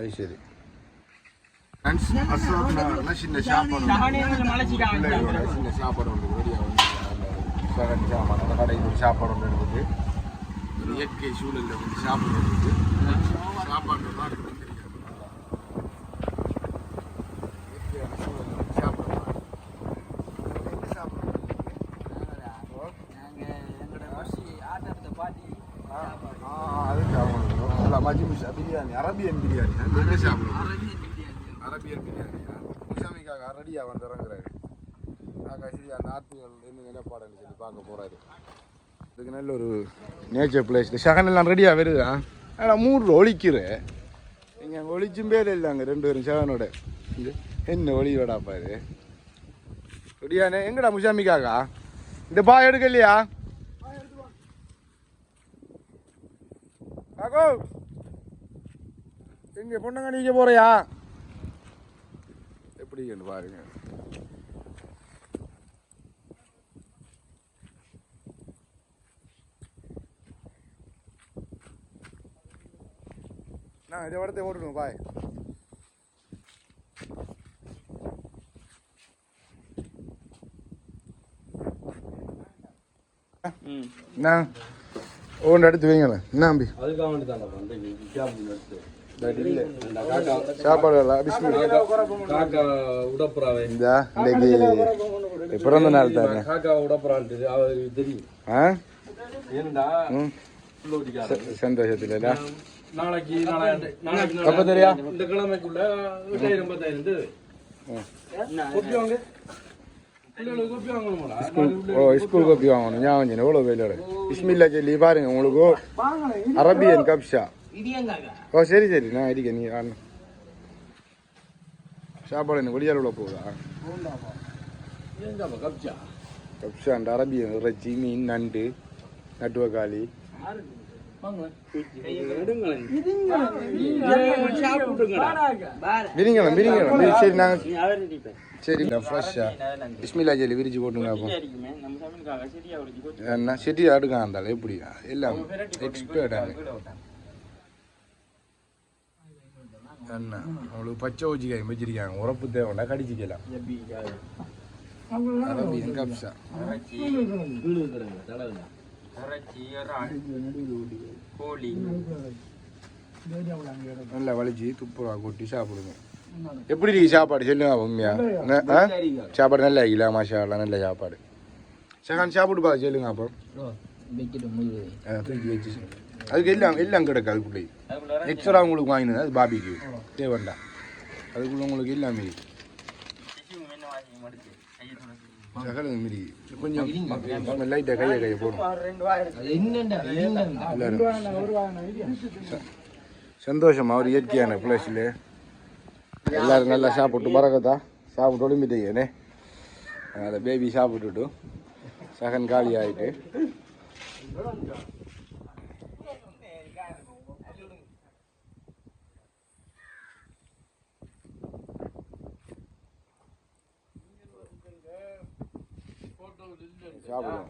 அது சரி. ஃப்ரெண்ட்ஸ் நகர்ல சின்ன சாப்பாடு சின்ன சாப்பாடு ஒன்று ரெடியாக வந்து சாப்பாடு. அந்த கடையில் ஒரு சாப்பாடு ஒன்று இருக்குது ஒரு இயற்கை சூழலில் வந்து சாப்பாடு இருக்குது சாப்பாடு தான் இருக்குது இயற்கையான சூழல்ல வந்து சாப்பாடு தான் இருக்குது. எங்க சாப்பிடுறது? ஆ, ஆ, அதுக்கு அவங்களுக்கு நல்லா மஜ்மிஷா பிரியாணி அரபியன் பிரியாணி என்ன சாப்பிடுவோம் அரபியன் பிரியாணி முசாமிக்காக ரெடியாக வந்து இறங்குறாரு காக்கா சரியா நாட்டுகள் என்ன நிலப்பாடுன்னு சொல்லி பார்க்க போறாரு. இதுக்கு நல்ல ஒரு நேச்சர் பிளேஸ் ஷகன் எல்லாம் ரெடியாக வருதா? ஆனால் மூணு ஒழிக்கிற. நீங்கள் அங்கே ஒழிச்சும் பேர் இல்லை அங்கே ரெண்டு பேரும் ஷகனோட. இது என்ன ஒளியோடா பாரு. ரெடியானே எங்கடா முசாமிக்காக்கா இந்த பா எடுக்கலையா காக்கோ எங்க பொண்ணுங்க நீங்க போறியா? எப்படி பாருங்க. நான் இதை வடத்தை ஓட்டணும் பாய். நான் ஒன்று எடுத்து வைங்களேன். என்ன அம்பி? அதுக்காக வேண்டி தான் இன்னைக்கு பிறந்த நாள் தானே. காக்கா உடப்புறான்ட்டு அவருக்கு தெரியும். ஏன்டா? சந்தோஷத்துல நாளைக்கு நாளைக்கு எப்ப தெரியா? இந்த கிழமைக்குள்ள எட்டாயிரம் பத்தாயிரம் இருந்து கொப்பி வாங்க பிள்ளைகளுக்கு கொப்பி வாங்கணுமாடா? ஓ ஸ்கூல் காப்பி வாங்கணும். ஞாபகம் எவ்வளோ பிஸ்மில்லா சொல்லி பாருங்க உங்களுக்கு அரபியன் கப்ஷா ஓ சரி சரி. நான் அடிக்க நீ ஆடணும் சாப்பாடு எனக்கு வெளியால் உள்ள போகுதா? கப்சா கப்ஷா அந்த அரபியன் இறைச்சி மீன் நண்டு நட்டுவக்காளி. விரிங்கலாம் விரிங்கலாம். விரி- சரி நாங்கள் சரி ஃப்ரெஷ்ஷா பிஸ்மில்லா ஜெல்லி விரிச்சு போட்டுங்க என்ன செட்டி அடுக்கா இருந்தாலும் எப்படி எல்லாம் எக்ஸ்பர்ட் என்ன அவங்களுக்கு பச்சை ஊச்சிக்காய் வச்சிருக்காங்க. உரப்பு தேவைண்டா கடிச்சிக்கலாம். நல்லா வலிச்சு துப்புரவா கொட்டி சாப்பிடுங்க. எப்படி இருக்கு? சாப்பாடு சொல்லுங்க உண்மையா? சாப்பாடு நல்லா இருக்குல்ல மாஷா அல்லா, நல்ல சாப்பாடு. செகண்ட் சாப்பிட்டு பார்த்து சொல்லுங்க அப்போ. தூக்கி வச்சு அதுக்கு எல்லாம் எல்லாம் கிடக்கு அதுக்குள்ளே எக்ஸ்ட்ரா உங்களுக்கு வாங்கினது அது பாபிக்கு. தேவைண்டா அதுக்குள்ள உங்களுக்கு எல்லாமே கொஞ்சம் லைட்டாக கையை கையை போடும் சந்தோஷமா ஒரு இயற்கையான பிளேஸில். எல்லாரும் நல்லா சாப்பிட்டு பறக்கத்தா. சாப்பிட்டு ஒளிம்பிட்டீங்கண்ணே. அதனால் பேபி சாப்பிட்டுட்டு சகன் காலி ஆகிட்டு சாப்பிடுவோம்.